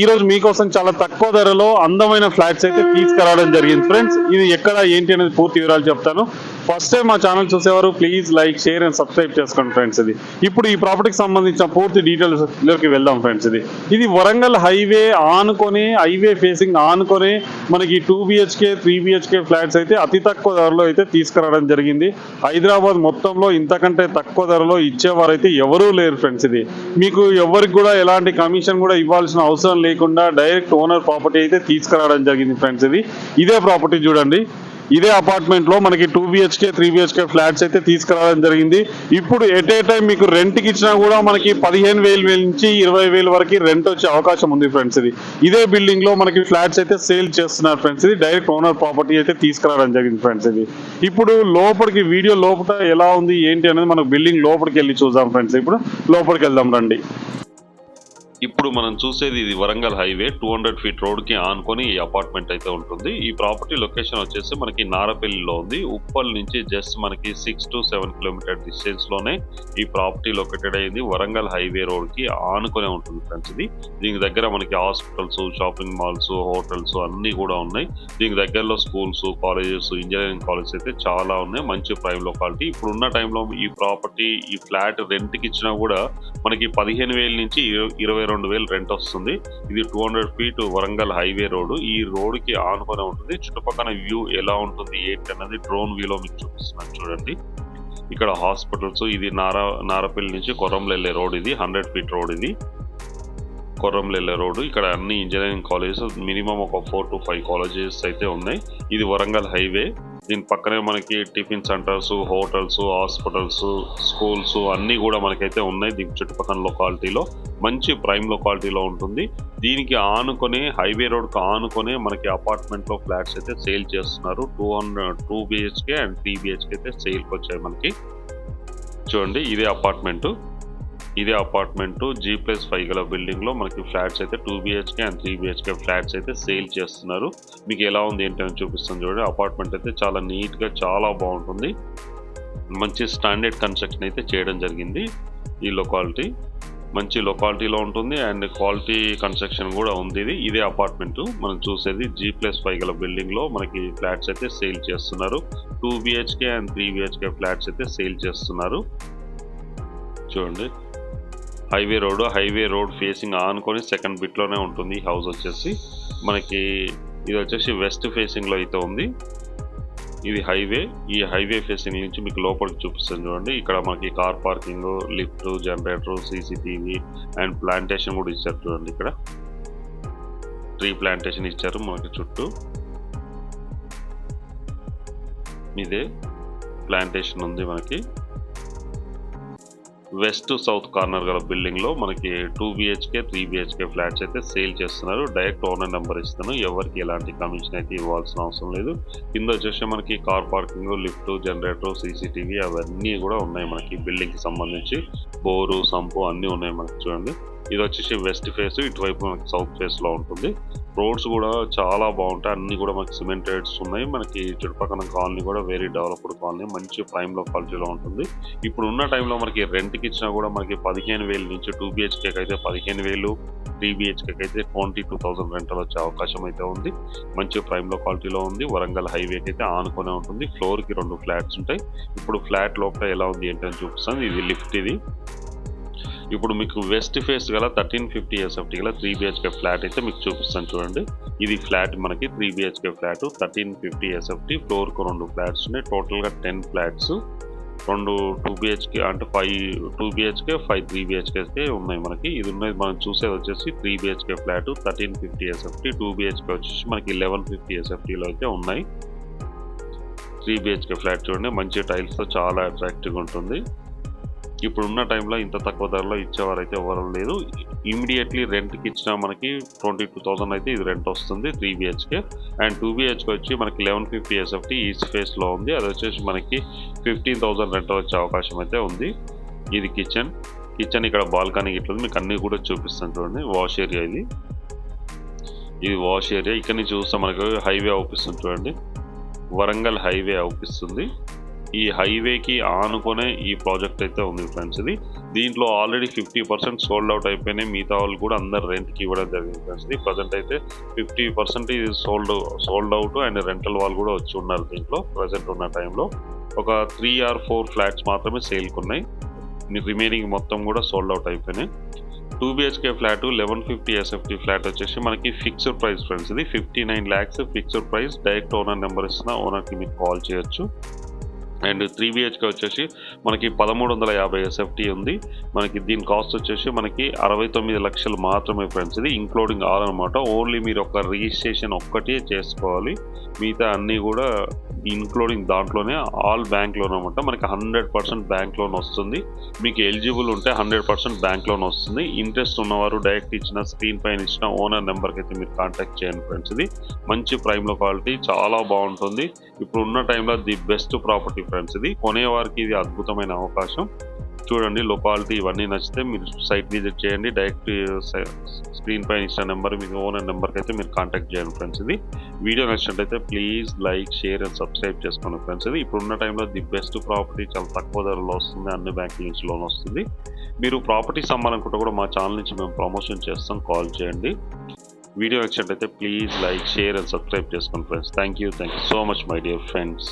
ఈ రోజు మీకోసం చాలా తక్కువ ధరలో అందమైన ఫ్లాట్స్ అయితే తీసుకురావడం జరిగింది. ఫ్రెండ్స్ ఇది ఎక్కడ ఏంటి అనేది పూర్తి వివరాలు చెప్తాను. ఫస్ట్ టైం మా ఛానల్ చూసేవారు please like share and subscribe చేసుకోండి ఫ్రెండ్స్ ఇది. ఇప్పుడు ఈ ప్రాపర్టీకి సంబంధించిన పూర్తి డీటెయిల్స్లోకి వెళ్దాం ఫ్రెండ్స్ ఇది. ఇది వరంగల్ హైవే ఆనుకొని హైవే ఫేసింగ్ ఆనుకొని మనకి two BHK three BHK flats అయితే అతి తక్కువ ధరలో అయితే తీసుకురావడం జరిగింది. హైదరాబాద్ మొత్తంలో ఇంతకంటే తక్కువ ధరలో ఇచ్చేవారైతే ఎవరూ లేరు ఫ్రెండ్స్ ఇది. మీకు ఎవరికి కూడా ఎలాంటి కమిషన్ కూడా ఇవ్వాల్సిన అవసరం లేకుండా డైరెక్ట్ ఓనర్ ప్రాపర్టీ అయితే తీసుకురావడం జరిగింది ఫ్రెండ్స్ ఇది. ఇదే ప్రాపర్టీ చూడండి. ఇదే అపార్ట్మెంట్లో మనకి two BHK three BHK flats అయితే తీసుకురావడం జరిగింది. ఇప్పుడు ఎట్ ఏ టైం మీకు రెంట్కి ఇచ్చినా కూడా మనకి పదిహేను వేలు వేల నుంచి ఇరవై వేల వరకు రెంట్ వచ్చే అవకాశం ఉంది ఫ్రెండ్స్ ఇది. ఇదే బిల్డింగ్లో మనకి ఫ్లాట్స్ అయితే సేల్ చేస్తున్నారు ఫ్రెండ్స్ ఇది. డైరెక్ట్ ఓనర్ ప్రాపర్టీ అయితే తీసుకురావడం జరిగింది ఫ్రెండ్స్ ఇది. ఇప్పుడు లోపలికి వీడియో లోపల ఎలా ఉంది ఏంటి అనేది మనకు బిల్డింగ్ లోపలికి వెళ్ళి చూద్దాం ఫ్రెండ్స్ ఇప్పుడు లోపలికి వెళ్దాం రండి. ఇప్పుడు మనం చూసేది ఇది Warangal highway two hundred feet రోడ్కి ఆనుకొని ఈ అపార్ట్మెంట్ అయితే ఉంటుంది. ఈ ప్రాపర్టీ లొకేషన్ వచ్చేసి మనకి నారపల్లిలో ఉంది. ఉప్పల్ నుంచి జస్ట్ మనకి సిక్స్ టు సెవెన్ కిలోమీటర్ డిస్టెన్స్లోనే ఈ ప్రాపర్టీ లొకేటెడ్ అయింది. వరంగల్ హైవే రోడ్కి ఉంటుంది ఫ్రెండ్స్ ఇది. దీనికి దగ్గర మనకి హాస్పిటల్స్ షాపింగ్ మాల్స్ హోటల్స్ అన్నీ కూడా ఉన్నాయి. దీనికి దగ్గరలో స్కూల్స్ కాలేజెస్ ఇంజనీరింగ్ కాలేజెస్ అయితే చాలా ఉన్నాయి. మంచి ప్రైమ్ లొకాలిటీ. ఇప్పుడు ఉన్న టైంలో ఈ ప్రాపర్టీ ఈ ఫ్లాట్ రెంట్కి ఇచ్చినా కూడా మనకి పదిహేను వేల నుంచి ఇర- ఇరవై రెండు వేలు రెంట్ వస్తుంది. ఇది two hundred feet Warangal highway road ఈ రోడ్కి ఆనుకొని ఉంటుంది. చుట్టుపక్కల వ్యూ ఎలా ఉంటుంది ఏంటి అన్నది డ్రోన్ వ్యూలో మీకు చూపిస్తున్నాను చూడండి. ఇక్కడ హాస్పిటల్స్ ఇది నారా నారపల్లి నుంచి కొర్రంలు వెళ్ళే రోడ్ ఇది. హండ్రెడ్ ఫీట్ రోడ్ ఇది. కొర్రంలో వెళ్ళే రోడ్డు ఇక్కడ అన్ని ఇంజనీరింగ్ కాలేజెస్ మినిమం ఒక ఫోర్ టు ఫైవ్ కాలేజెస్ అయితే ఉన్నాయి. ఇది వరంగల్ హైవే. దీని పక్కనే మనకి tiffin centres hotels hospitals schools అన్నీ కూడా మనకైతే ఉన్నాయి. దీని చుట్టుపక్కల లొకాలిటీలో మంచి ప్రైమ్ లొకాలిటీలో ఉంటుంది. దీనికి ఆనుకొని హైవే రోడ్కి ఆనుకొని మనకి అపార్ట్మెంట్లో ఫ్లాట్స్ అయితే సేల్ చేస్తున్నారు. Two hundred two BHK and three BHK అయితే సేల్కి వచ్చాయి మనకి. చూడండి ఇదే అపార్ట్మెంట్ ఇదే అపార్ట్మెంట్ జీ ప్లస్ ఫైవ్ గల బిల్డింగ్లో మనకి ఫ్లాట్స్ అయితే two BHK and three BHK flats అయితే సేల్ చేస్తున్నారు. మీకు ఎలా ఉంది ఏంటని చూపిస్తుంది చూడండి. అపార్ట్మెంట్ అయితే చాలా నీట్గా చాలా బాగుంటుంది. మంచి స్టాండర్డ్ కన్స్ట్రక్షన్ అయితే చేయడం జరిగింది ఈ లొకాలిటీ మంచి లొకాలిటీలో ఉంటుంది అండ్ క్వాలిటీ కన్స్ట్రక్షన్ కూడా ఉంది ఇది. ఇదే అపార్ట్మెంట్. మనం చూసేది జీ ప్లస్ ఫైవ్ గల బిల్డింగ్లో మనకి ఫ్లాట్స్ అయితే సేల్ చేస్తున్నారు. Two BHK and three BHK flats అయితే సేల్ చేస్తున్నారు. చూడండి. Highway road highway road facing ఆనుకొని సెకండ్ బిట్లోనే ఉంటుంది. ఈ హౌస్ వచ్చేసి మనకి ఇది వచ్చేసి వెస్ట్ ఫేసింగ్లో అయితే ఉంది. ఇది హైవే. ఈ హైవే ఫేసింగ్ నుంచి మీకు లోపలికి చూపిస్తాను చూడండి. ఇక్కడ మనకి car parking lift generator CCTV and plantation కూడా ఇచ్చారు చూడండి ఇక్కడ. ట్రీ ప్లాంటేషన్ ఇచ్చారు మనకి చుట్టూ. ఇదే ప్లాంటేషన్ ఉంది మనకి. వెస్ట్ సౌత్ కార్నర్ గల బిల్డింగ్లో మనకి two BHK three BHK flats అయితే సేల్ చేస్తున్నారు. డైరెక్ట్ ఓనర్ నెంబర్ ఇస్తాను ఎవరికి ఎలాంటి కమిషన్ అయితే ఇవ్వాల్సిన అవసరం లేదు. కింద వచ్చేసి మనకి car parking lift generator CCTV అవన్నీ కూడా ఉన్నాయి మనకి బిల్డింగ్కి సంబంధించి. బోరు సంపు అన్నీ ఉన్నాయి మనకి చూడండి. ఇది వచ్చేసి వెస్ట్ ఫేస్ ఇటువైపు మనకి సౌత్ ఫేస్లో ఉంటుంది. రోడ్స్ కూడా చాలా బాగుంటాయి. అన్ని కూడా మనకి సిమెంట్ రేట్స్ ఉన్నాయి. మనకి చుట్టుపక్కల కాలనీ కూడా వెరీ డెవలప్డ్ కాలనీ. మంచి ప్రైమ్లో క్వాలిటీలో ఉంటుంది. ఇప్పుడు ఉన్న టైంలో మనకి రెంట్కి ఇచ్చినా కూడా మనకి పదిహేను వేలు నుంచి టూ బిహెచ్కేకి అయితే పదిహేను వేలు త్రీ బిహెచ్కేకి అయితే ట్వంటీ టూ థౌసండ్ రెంటల్ వచ్చే అవకాశం అయితే ఉంది. మంచి ప్రైమ్లో క్వాలిటీలో ఉంది. వరంగల్ హైవేకి అయితే ఆనుకునే ఉంటుంది. ఫ్లోర్కి రెండు ఫ్లాట్స్ ఉంటాయి. ఇప్పుడు ఫ్లాట్ లోపల ఎలా ఉంది ఏంటని చూపిస్తాను. ఇది లిఫ్ట్ ఇది. ఇప్పుడు మీకు వెస్ట్ ఫేస్ గల థర్టీన్ ఫిఫ్టీ ఎస్ఎఫ్టీ గల త్రీ బిహెచ్కే ఫ్లాట్ అయితే మీకు చూపిస్తాను చూడండి. ఇది ఫ్లాట్ మనకి three BHK flat thirteen fifty SFT ఫ్లోర్కు రెండు ఫ్లాట్స్ ఉన్నాయి. టోటల్గా టెన్ ఫ్లాట్స్. రెండు టూ బిహెచ్కే అంటే five two BHK five three BHK ఉన్నాయి మనకి. ఇది ఉన్నది మనం చూసేది వచ్చేసి three BHK flat thirteen fifty SFT two BHK వచ్చేసి మనకి లెవెన్ ఫిఫ్టీ ఎస్ఎఫ్టీలో అయితే ఉన్నాయి. త్రీ బిహెచ్కే ఫ్లాట్ చూడండి. మంచి టైల్స్తో చాలా అట్రాక్టివ్గా ఉంటుంది. ఇప్పుడున్న టైంలో ఇంత తక్కువ ధరలో ఇచ్చేవారైతే ఎవరు లేదు ఇమీడియట్లీ రెంట్కి ఇచ్చిన మనకి ట్వంటీ టూ థౌసండ్ అయితే ఇది రెంట్ వస్తుంది three BHK and two BHK వచ్చి మనకి లెవెన్ ఫిఫ్టీ ఎస్ఎఫ్టీ ఈస్ట్ ఫేస్లో ఉంది. అది వచ్చేసి మనకి ఫిఫ్టీన్ థౌసండ్ రెంట్ వచ్చే అవకాశం అయితే ఉంది. ఇది కిచెన్ కిచెన్ ఇక్కడ బాల్కనీ ఇట్లా ఉంది. మీకు అన్ని కూడా చూపిస్తాను చూడండి. వాష్ ఏరియా ఇది. ఇది వాష్ ఏరియా ఇక్కడ నుంచి చూస్తే మనకు హైవే అవుపిస్తుంది చూడండి. వరంగల్ హైవే అవుపిస్తుంది. ఈ హైవేకి ఆనుకునే ఈ ప్రాజెక్ట్ అయితే ఉంది ఫ్రెండ్స్ ఇది. దీంట్లో already fifty percent sold out అయిపోయినాయి. మిగతా వాళ్ళు కూడా అందరు రెంట్కి ఇవ్వడం జరిగింది ఫ్రెండ్స్ ఇది. ప్రజెంట్ అయితే ఫిఫ్టీ పర్సెంట్ ఇది sold sold out and rental వాళ్ళు కూడా వచ్చి ఉన్నారు దీంట్లో ప్రజెంట్ ఉన్న టైంలో. ఒక త్రీ ఆర్ ఫోర్ ఫ్లాట్స్ మాత్రమే సేల్కి ఉన్నాయి రిమైనింగ్ మొత్తం కూడా సోల్డ్ అవుట్ అయిపోయినాయి. Two BHK flat eleven fifty SFT flat వచ్చేసి మనకి ఫిక్స్డ్ ప్రైస్ ఫ్రెండ్స్ ఇది. Fifty nine lakhs fixed price. Direct owner number ఇస్తున్న ఓనర్కి మీకు కాల్ చేయొచ్చు. అండ్ త్రీ బిహెచ్కే వచ్చేసి మనకి పదమూడు వందల యాభై ఎస్ఎఫ్టీ ఉంది. మనకి దీని కాస్ట్ వచ్చేసి మనకి అరవై తొమ్మిది లక్షలు మాత్రమే ఫ్రెండ్స్ ఇది ఇంక్లూడింగ్ ఆల్ అనమాట ఓన్లీ మీరు ఒక రిజిస్ట్రేషన్ ఒక్కటే చేసుకోవాలి. మిగతా అన్నీ కూడా ఇంక్లూడింగ్ దాంట్లోనే ఆల్ బ్యాంక్ లోన్ అనమాట మనకి హండ్రెడ్ పర్సెంట్ బ్యాంక్ లోన్ వస్తుంది. మీకు ఎలిజిబుల్ ఉంటే హండ్రెడ్ పర్సెంట్ బ్యాంక్ లోన్ వస్తుంది. ఇంట్రెస్ట్ ఉన్నవారు డైరెక్ట్ ఇచ్చిన స్క్రీన్ పైన ఇచ్చిన ఓనర్ నెంబర్కి అయితే మీరు కాంటాక్ట్ చేయండి ఫ్రెండ్స్ ఇది మంచి ప్రైమ్లో క్వాలిటీ చాలా బాగుంటుంది. ఇప్పుడు ఉన్న టైంలో ది బెస్ట్ ప్రాపర్టీ ఫ్రెండ్స్ ఇది. కొనేవారికి ఇది అద్భుతమైన అవకాశం. చూడండి లొకాలిటీ ఇవన్నీ నచ్చితే మీరు సైట్ విజిట్ చేయండి. డైరెక్ట్ స్క్రీన్ uh, పైన ఇచ్చిన నెంబర్ మీకు ఓనర్ నెంబర్కి అయితే మీరు కాంటాక్ట్ చేయండి ఫ్రెండ్స్ ఇది. వీడియో నచ్చినట్టయితే please like share and subscribe చేసుకోండి ఫ్రెండ్స్ ఇది. ఇప్పుడున్న టైంలో ది బెస్ట్ ప్రాపర్టీ చాలా తక్కువ ధరలో వస్తుంది. అన్ని బ్యాంక్ నుంచి లోన్ వస్తుంది. మీరు ప్రాపర్టీ అమ్మాలనుకుంటే కూడా మా ఛానల్ నుంచి మేము ప్రమోషన్ చేస్తాం. కాల్ చేయండి. వీడియో నచ్చినట్లయితే please like share and subscribe చేసుకోండి friends thank you thank you so much my dear friends